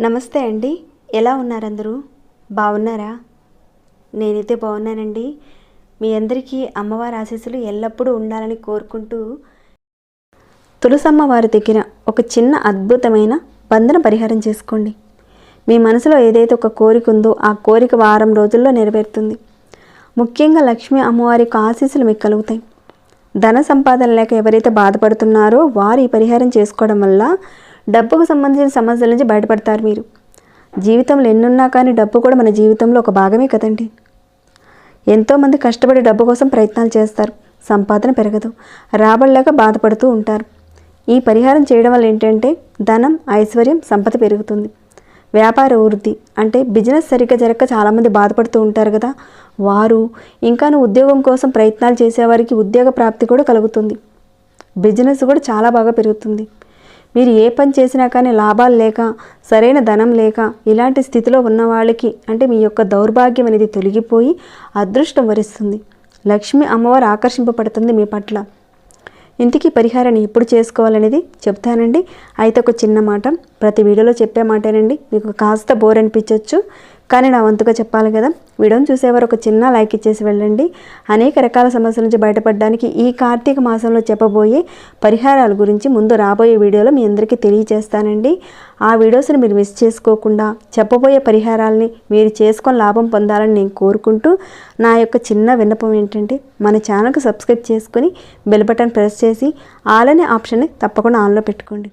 నమస్తే అండి. ఎలా ఉన్నారందరూ? బాగున్నారా? నేనైతే బాగున్నానండి. మీ అందరికీ అమ్మవారి ఆశీస్సులు ఎల్లప్పుడూ ఉండాలని కోరుకుంటూ తులసమ్మ వారి దగ్గర ఒక చిన్న అద్భుతమైన బంధన పరిహారం చేసుకోండి. మీ మనసులో ఏదైతే ఒక కోరిక ఉందో ఆ కోరిక వారం రోజుల్లో నెరవేరుతుంది. ముఖ్యంగా లక్ష్మీ అమ్మవారికి ఆశీస్సులు మీకు కలుగుతాయి. ధన సంపాదన లేక ఎవరైతే బాధపడుతున్నారో వారు ఈ పరిహారం చేసుకోవడం వల్ల డబ్బుకు సంబంధించిన సమస్యల నుంచి బయటపడతారు మీరు. జీవితంలో ఎన్నున్నా కానీ డబ్బు కూడా మన జీవితంలో ఒక భాగమే కదండి. ఎంతోమంది కష్టపడి డబ్బు కోసం ప్రయత్నాలు చేస్తారు. సంపాదన పెరగదు. రాబడలేక బాధపడుతూ ఉంటారు. ఈ పరిహారం చేయడం వల్ల ఏంటంటే ధనం ఐశ్వర్యం సంపద పెరుగుతుంది. వ్యాపార వృద్ధి అంటే బిజినెస్ సరిగ్గా జరగక చాలామంది బాధపడుతూ ఉంటారు కదా. వారు ఇంకాను ఉద్యోగం కోసం ప్రయత్నాలు చేసేవారికి ఉద్యోగ ప్రాప్తి కూడా కలుగుతుంది. బిజినెస్ కూడా చాలా బాగా పెరుగుతుంది. మీరు ఏ పని చేసినా కానీ లాభాలు లేక సరైన ధనం లేక ఇలాంటి స్థితిలో ఉన్న వాళ్ళకి అంటే మీ యొక్క దౌర్భాగ్యం అనేది తొలగిపోయి అదృష్టం వరిస్తుంది. లక్ష్మి అమ్మవారు ఆకర్షింపబడుతుంది మీ పట్ల. ఇంటికి పరిహారాన్ని ఎప్పుడు చేసుకోవాలనేది చెప్తానండి. అయితే ఒక చిన్న మాట ప్రతి వీడియోలో చెప్పే మాటేనండి. మీకు కాస్త బోర్ అనిపించవచ్చు కానీ నా వంతుగా చెప్పాలి కదా. వీడియోని చూసేవారు ఒక చిన్న లైక్ ఇచ్చేసి వెళ్ళండి. అనేక రకాల సమస్యల నుంచి బయటపడడానికి ఈ కార్తీక మాసంలో చెప్పబోయే పరిహారాల గురించి ముందు రాబోయే వీడియోలో మీ అందరికీ తెలియజేస్తానండి ఆ వీడియోస్ని మీరు మిస్ చేసుకోకుండా చెప్పబోయే పరిహారాలని మీరు చేసుకొని లాభం పొందాలని నేను కోరుకుంటూ నా యొక్క చిన్న విన్నపం ఏంటంటే మన ఛానల్కి సబ్స్క్రైబ్ చేసుకుని బెల్ బటన్ ప్రెస్ చేసి ఆలనే ఆప్షన్ని తప్పకుండా ఆన్లో పెట్టుకోండి.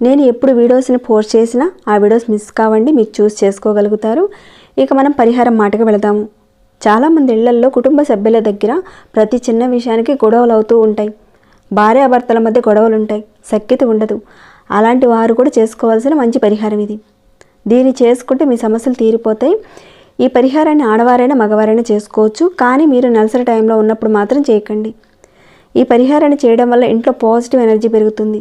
నేను ఎప్పుడు వీడియోస్ని పోస్ట్ చేసినా ఆ వీడియోస్ మిస్ కావండి మీరు చూస్ చేసుకోగలుగుతారు. ఇక మనం పరిహారం మాటకు వెళదాము చాలామంది ఇళ్ళల్లో కుటుంబ సభ్యుల దగ్గర ప్రతి చిన్న విషయానికి గొడవలు అవుతూ ఉంటాయి. భార్యాభర్తల మధ్య గొడవలు ఉంటాయి సఖ్యత ఉండదు. అలాంటి వారు కూడా చేసుకోవాల్సిన మంచి పరిహారం ఇది. దీన్ని చేసుకుంటే మీ సమస్యలు తీరిపోతాయి. ఈ పరిహారాన్ని ఆడవారైనా మగవారైనా చేసుకోవచ్చు. కానీ మీరు నెలసరి టైంలో ఉన్నప్పుడు మాత్రం చేయకండి. ఈ పరిహారాన్ని చేయడం వల్ల ఇంట్లో పాజిటివ్ ఎనర్జీ పెరుగుతుంది.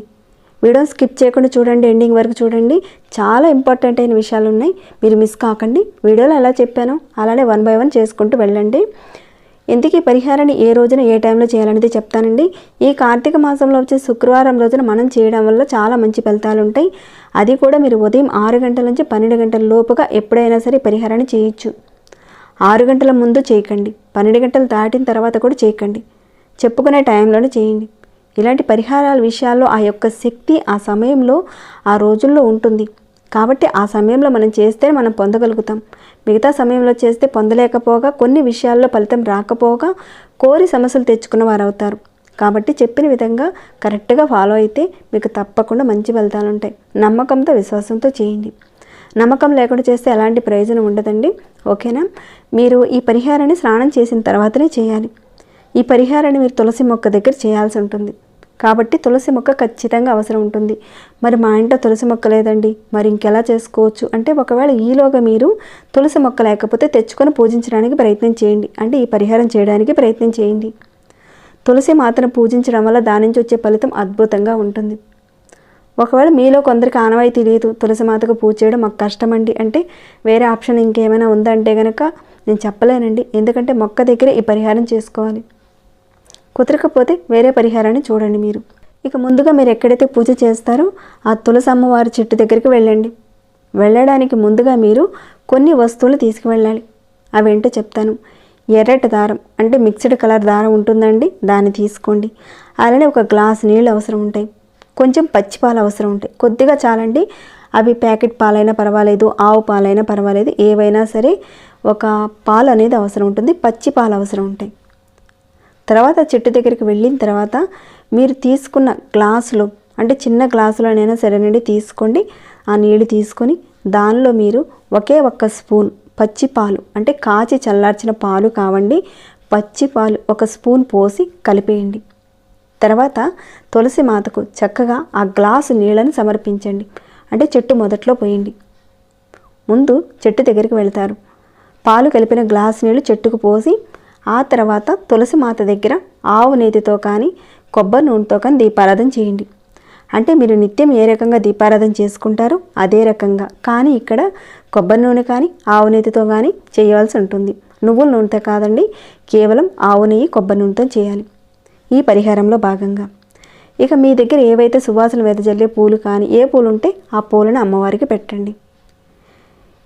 వీడియో స్కిప్ చేయకుండా చూడండి ఎండింగ్ వరకు చూడండి. చాలా ఇంపార్టెంట్ అయిన విషయాలు ఉన్నాయి. మీరు మిస్ కాకండి. వీడియోలో ఎలా చెప్పానో అలానే వన్ బై వన్ చేసుకుంటూ వెళ్ళండి. ఇంతకీ పరిహారాన్ని ఏ రోజున ఏ టైంలో చేయాలనేది చెప్తానండి. ఈ కార్తీక మాసంలో వచ్చే శుక్రవారం రోజున మనం చేయడం వల్ల చాలా మంచి ఫలితాలు ఉంటాయి. అది కూడా మీరు ఉదయం ఆరు గంటల నుంచి పన్నెండు గంటల లోపుగా ఎప్పుడైనా సరే పరిహారాన్ని చేయొచ్చు. ఆరు గంటల ముందు చేయకండి. పన్నెండు గంటలు దాటిన తర్వాత కూడా చేయకండి. చెప్పుకునే టైంలోనే చేయండి. ఇలాంటి పరిహారాల విషయాల్లో ఆ యొక్క శక్తి ఆ సమయంలో ఆ రోజుల్లో ఉంటుంది. కాబట్టి ఆ సమయంలో మనం చేస్తే మనం పొందగలుగుతాం. మిగతా సమయంలో చేస్తే పొందలేకపోగా కొన్ని విషయాల్లో ఫలితం రాకపోగా కోరి సమస్యలు తెచ్చుకున్న వారు అవుతారు కాబట్టి చెప్పిన విధంగా కరెక్ట్గా ఫాలో అయితే మీకు తప్పకుండా మంచి ఫలితాలు ఉంటాయి. నమ్మకంతో విశ్వాసంతో చేయండి. నమ్మకం లేకుండా చేస్తే ఎలాంటి ప్రయోజనం ఉండదండి. ఓకేనా? మీరు ఈ పరిహారాన్ని స్నానం చేసిన తర్వాతనే చేయాలి. ఈ పరిహారాన్ని మీరు తులసి మొక్క దగ్గర చేయాల్సి ఉంటుంది. కాబట్టి తులసి మొక్క ఖచ్చితంగా అవసరం ఉంటుంది. మరి మా ఇంట్లో తులసి మొక్క లేదండి. మరి ఇంకెలా చేసుకోవచ్చు? అంటే ఒకవేళ ఈలోగా మీరు తులసి మొక్క లేకపోతే తెచ్చుకొని పూజించడానికి ప్రయత్నం చేయండి. అంటే ఈ పరిహారం చేయడానికి ప్రయత్నం చేయండి. తులసి మాతను పూజించడం వల్ల దాని నుంచి వచ్చే ఫలితం అద్భుతంగా ఉంటుంది. ఒకవేళ మీలో కొందరికి ఆనవాయి లేదు తులసి మాతకు పూజ చేయడం మాకు కష్టమండి. అంటే వేరే ఆప్షన్ ఇంకేమైనా ఉందంటే కనుక నేను చెప్పలేనండి. ఎందుకంటే మొక్క దగ్గరే ఈ పరిహారం చేసుకోవాలి. కుదరకపోతే వేరే పరిహారాన్ని చూడండి మీరు. ఇక ముందుగా మీరు ఎక్కడైతే పూజ చేస్తారో ఆ తులసి అమ్మవారి చెట్టు దగ్గరికి వెళ్ళండి. వెళ్ళడానికి ముందుగా మీరు కొన్ని వస్తువులు తీసుకువెళ్ళాలి. అవేంటో చెప్తాను. ఎర్రటి దారం అంటే మిక్స్డ్ కలర్ దారం ఉంటుందండి దాన్ని తీసుకోండి. అలానే ఒక గ్లాస్ నీళ్ళు అవసరం ఉంటాయి. కొంచెం పచ్చి పాలు అవసరం ఉంటాయి. కొద్దిగా చాలండి. అవి ప్యాకెట్ పాలైనా పర్వాలేదు ఆవు పాలైనా పర్వాలేదు ఏవైనా సరే ఒక పాలు అనేది అవసరం ఉంటుంది పచ్చి పాలు అవసరం ఉంటాయి. తర్వాత చెట్టు దగ్గరికి వెళ్ళిన తర్వాత మీరు తీసుకున్న గ్లాసులో అంటే చిన్న గ్లాసులోనైనా సరేనండి తీసుకోండి. ఆ నీళ్ళు తీసుకొని దానిలో మీరు ఒకే ఒక్క స్పూన్ పచ్చి పాలు అంటే కాచి చల్లార్చిన పాలు కావండి పచ్చి పాలు ఒక స్పూన్ పోసి కలిపేయండి. తర్వాత తులసి మాతకు చక్కగా ఆ గ్లాసు నీళ్ళని సమర్పించండి. అంటే చెట్టు మొదట్లో పోయండి. ముందు చెట్టు దగ్గరికి వెళ్తారు. పాలు కలిపిన గ్లాస్ నీళ్ళు చెట్టుకు పోసి ఆ తర్వాత తులసి మాత దగ్గర ఆవు నేతితో కానీ కొబ్బరి నూనెతో కానీ దీపారాధన చేయండి. అంటే మీరు నిత్యం ఏ రకంగా దీపారాధన చేసుకుంటారో అదే రకంగా. కానీ ఇక్కడ కొబ్బరి నూనె కానీ ఆవు నేతితో కానీ చేయవలసి ఉంటుంది. నువ్వుల నూనెతో కాదండి కేవలం ఆవు నెయ్యి కొబ్బరి నూనెతో చేయాలి. ఈ పరిహారంలో భాగంగా. ఇక మీ దగ్గర ఏవైతే సువాసన వెదజల్లే పూలు కానీ ఏ పూలు ఉంటే ఆ పూలను అమ్మవారికి పెట్టండి.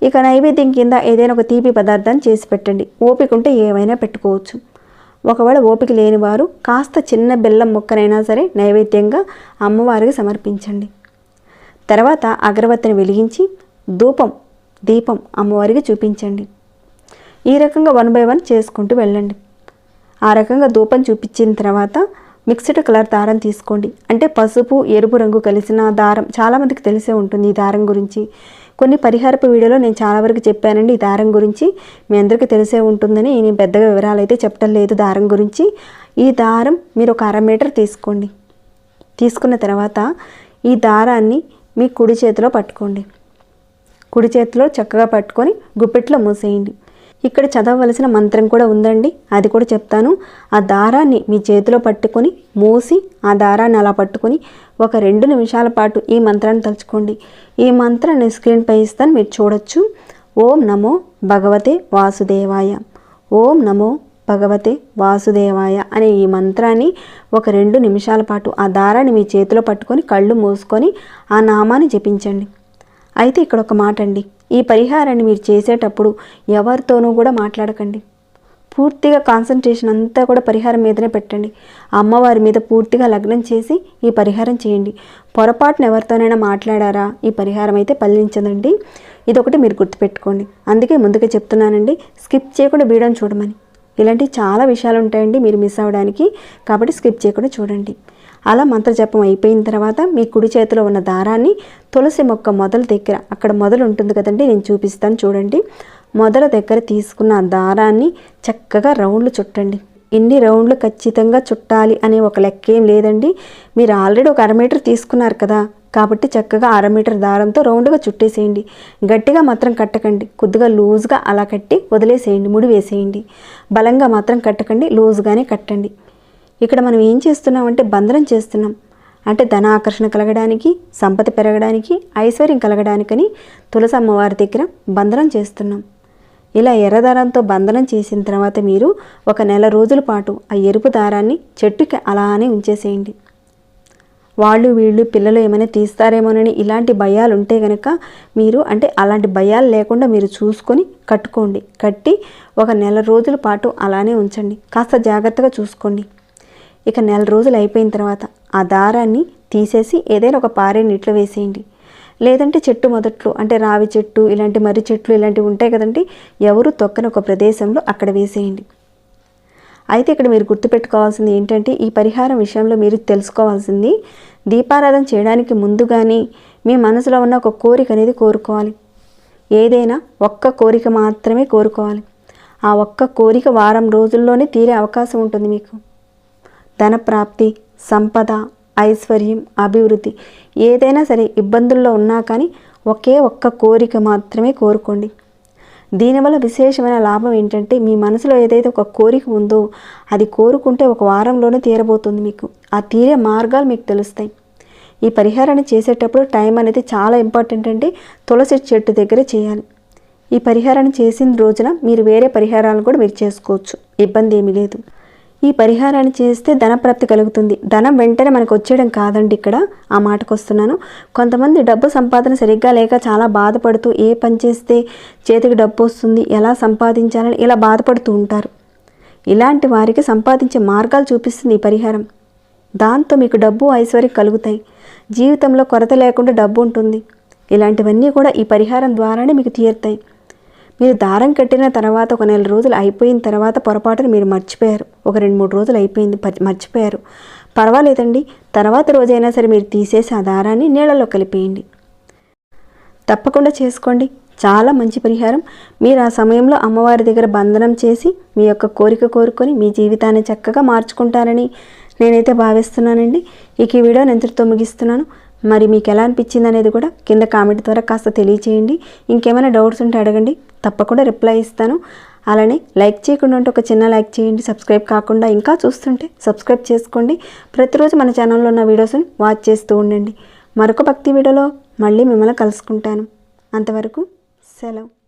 ఇక నైవేద్యం కింద ఏదైనా ఒక తీపి పదార్థాన్ని చేసి పెట్టండి. ఓపిక ఉంటే ఏవైనా పెట్టుకోవచ్చు. ఒకవేళ ఓపిక లేని వారు కాస్త చిన్న బెల్లం ముక్కనైనా సరే నైవేద్యంగా అమ్మవారికి సమర్పించండి. తర్వాత అగరవత్తిని వెలిగించి ధూపం దీపం అమ్మవారికి చూపించండి. ఈ రకంగా వన్ బై వన్ చేసుకుంటూ వెళ్ళండి. ఆ రకంగా ధూపం చూపించిన తర్వాత మిక్స్డ్ కలర్ దారం తీసుకోండి. అంటే పసుపు ఎరుపు రంగు కలిసిన దారం చాలామందికి తెలిసే ఉంటుంది ఈ దారం గురించి. కొన్ని పరిహారపు వీడియోలో నేను చాలా వరకు చెప్పానండి ఈ దారం గురించి. మీ అందరికీ తెలిసే ఉంటుందని నేను పెద్దగా వివరాలు అయితే చెప్పడం లేదు దారం గురించి. ఈ దారం మీరు ఒక అర మీటర్ తీసుకోండి. తీసుకున్న తర్వాత ఈ దారాన్ని మీ కుడి చేతిలో పట్టుకోండి. కుడి చేతిలో చక్కగా పట్టుకొని గుప్పెట్లో మూసేయండి. ఇక్కడ చదవవలసిన మంత్రం కూడా ఉందండి. అది కూడా చెప్తాను. ఆ దారాన్ని మీ చేతిలో పట్టుకొని మూసి ఆ దారాన్ని అలా పట్టుకొని ఒక రెండు నిమిషాల పాటు ఈ మంత్రాన్ని తలుచుకోండి. ఈ మంత్రాన్ని స్క్రీన్పై ఇస్తాను మీరు చూడొచ్చు. ఓం నమో భగవతే వాసుదేవాయ. ఓం నమో భగవతే వాసుదేవాయ అనే ఈ మంత్రాన్ని ఒక రెండు నిమిషాల పాటు ఆ దారాన్ని మీ చేతిలో పట్టుకొని కళ్ళు మూసుకొని ఆ నామాన్ని జపించండి. అయితే ఇక్కడ ఒక మాట అండి ఈ పరిహారాన్ని మీరు చేసేటప్పుడు ఎవరితోనూ కూడా మాట్లాడకండి. పూర్తిగా కాన్సన్ట్రేషన్ అంతా కూడా పరిహారం మీదనే పెట్టండి. అమ్మవారి మీద పూర్తిగా లగ్నం చేసి ఈ పరిహారం చేయండి. పొరపాటున ఎవరితోనైనా మాట్లాడారా? ఈ పరిహారం అయితే పల్లించదండి ఇదొకటి మీరు గుర్తుపెట్టుకోండి. అందుకే ముందుగా చెప్తున్నానండి స్కిప్ చేయకుండా వీడియోని చూడమని. ఇలాంటి చాలా విషయాలు ఉంటాయండి మీరు మిస్ అవ్వడానికి. కాబట్టి స్కిప్ చేయకుండా చూడండి. అలా మంత్రజపం అయిపోయిన తర్వాత మీ కుడి చేతిలో ఉన్న దారాన్ని తులసి మొక్క మొదల దగ్గర అక్కడ మొదలు ఉంటుంది కదండి నేను చూపిస్తాను చూడండి. మొదల దగ్గర తీసుకున్న దారాన్ని చక్కగా రౌండ్లు చుట్టండి. ఎన్ని రౌండ్లు ఖచ్చితంగా చుట్టాలి అనే ఒక లెక్క ఏం లేదండి. మీరు ఆల్రెడీ ఒక అర మీటర్ తీసుకున్నారు కదా కాబట్టి చక్కగా అర మీటర్ దారంతో రౌండ్గా చుట్టేసేయండి. గట్టిగా మాత్రం కట్టకండి కొద్దిగా లూజ్గా అలా కట్టి వదిలేసేయండి ముడి వేసేయండి బలంగా మాత్రం కట్టకండి లూజ్గానే కట్టండి. ఇక్కడ మనం ఏం చేస్తున్నాం అంటే బంధనం చేస్తున్నాం. అంటే ధన ఆకర్షణ కలగడానికి సంపద పెరగడానికి ఐశ్వర్యం కలగడానికని తులసి అమ్మవారి దగ్గర బంధనం చేస్తున్నాం. ఇలా ఎర్రదారంతో బంధనం చేసిన తర్వాత మీరు ఒక నెల రోజుల పాటు ఆ ఎరుపు దారాన్ని చెట్టుకి అలానే ఉంచేసేయండి. వాళ్ళు వీళ్ళు పిల్లలు ఏమైనా తీస్తారేమోనని ఇలాంటి భయాలు ఉంటే కనుక మీరు అంటే అలాంటి భయాలు లేకుండా మీరు చూసుకొని కట్టుకోండి. కట్టి ఒక నెల రోజుల పాటు అలానే ఉంచండి. కాస్త జాగ్రత్తగా చూసుకోండి. ఇక నెల రోజులు అయిపోయిన తర్వాత ఆ దారాన్ని తీసేసి ఏదైనా ఒక పారే నీటిలో వేసేయండి. లేదంటే చెట్టు మొదట్లో అంటే రావి చెట్టు ఇలాంటి మర్రి చెట్లు ఇలాంటివి ఉంటాయి కదండి ఎవరు తొక్కని ఒక ప్రదేశంలో అక్కడ వేసేయండి. అయితే ఇక్కడ మీరు గుర్తుపెట్టుకోవాల్సింది ఏంటంటే ఈ పరిహారం విషయంలో మీరు తెలుసుకోవాల్సింది దీపారాధన చేయడానికి ముందు కానీ మీ మనసులో ఉన్న ఒక కోరిక అనేది కోరుకోవాలి. ఏదైనా ఒక్క కోరిక మాత్రమే కోరుకోవాలి. ఆ ఒక్క కోరిక వారం రోజుల్లోనే తీరే అవకాశం ఉంటుంది మీకు. ధనప్రాప్తి సంపద ఐశ్వర్యం అభివృద్ధి ఏదైనా సరే ఇబ్బందుల్లో ఉన్నా కానీ ఒకే ఒక్క కోరిక మాత్రమే కోరుకోండి. దీనివల్ల విశేషమైన లాభం ఏంటంటే మీ మనసులో ఏదైతే ఒక కోరిక ఉందో అది కోరుకుంటే ఒక వారంలోనే తీరబోతుంది మీకు. ఆ తీరే మార్గాలు మీకు తెలుస్తాయి. ఈ పరిహారాన్ని చేసేటప్పుడు టైం అనేది చాలా ఇంపార్టెంట్ అండి. తులసి చెట్టు దగ్గర చేయాలి. ఈ పరిహారాన్ని చేసిన రోజున మీరు వేరే పరిహారాలను కూడా మీరు చేసుకోవచ్చు. ఇబ్బంది ఏమీ లేదు. ఈ పరిహారాన్ని చేస్తే ధనప్రాప్తి కలుగుతుంది. ధనం వెంటనే మనకు వచ్చేయడం కాదండి ఇక్కడ. ఆ మాటకు వస్తున్నాను. కొంతమంది డబ్బు సంపాదన సరిగ్గా లేక చాలా బాధపడుతూ ఏ పని చేస్తే చేతికి డబ్బు వస్తుంది ఎలా సంపాదించాలని ఇలా బాధపడుతూ ఉంటారు. ఇలాంటి వారికి సంపాదించే మార్గాలు చూపిస్తుంది ఈ పరిహారం. దాంతో మీకు డబ్బు ఐశ్వర్యం కలుగుతాయి. జీవితంలో కొరత లేకుండా డబ్బు ఉంటుంది. ఇలాంటివన్నీ కూడా ఈ పరిహారం ద్వారానే మీకు తీరుతాయి. మీరు దారం కట్టిన తర్వాత ఒక నెల రోజులు అయిపోయిన తర్వాత పొరపాటున మీరు మర్చిపోయారు. ఒక రెండు మూడు రోజులు అయిపోయింది మర్చిపోయారు. పర్వాలేదండి. తర్వాత రోజైనా సరే మీరు తీసేసి ఆ దారాన్ని నీళ్ళలో కలిపేయండి. తప్పకుండా చేసుకోండి. చాలా మంచి పరిహారం. మీరు ఆ సమయంలో అమ్మవారి దగ్గర బంధనం చేసి మీ యొక్క కోరిక కోరుకొని మీ జీవితాన్ని చక్కగా మార్చుకుంటారని నేనైతే భావిస్తున్నానండి. ఇక ఈ వీడియో నేను ఇంతటితో ముగిస్తున్నాను. మరి మీకు ఎలా అనిపించింది అనేది కూడా కింద కామెంట్ ద్వారా కాస్త తెలియచేయండి. ఇంకేమైనా డౌట్స్ ఉంటే అడగండి. తప్పకుండా రిప్లై ఇస్తాను. అలానే లైక్ చేయకుండా ఉంటే ఒక చిన్న లైక్ చేయండి. సబ్స్క్రైబ్ కాకుండా ఇంకా చూస్తుంటే సబ్స్క్రైబ్ చేసుకోండి. ప్రతిరోజు మన ఛానల్లో ఉన్న వీడియోస్ని వాచ్ చేస్తూ ఉండండి. మరొక భక్తి వీడియోలో మళ్ళీ మిమ్మల్ని కలుసుకుంటాను. అంతవరకు సెలవు.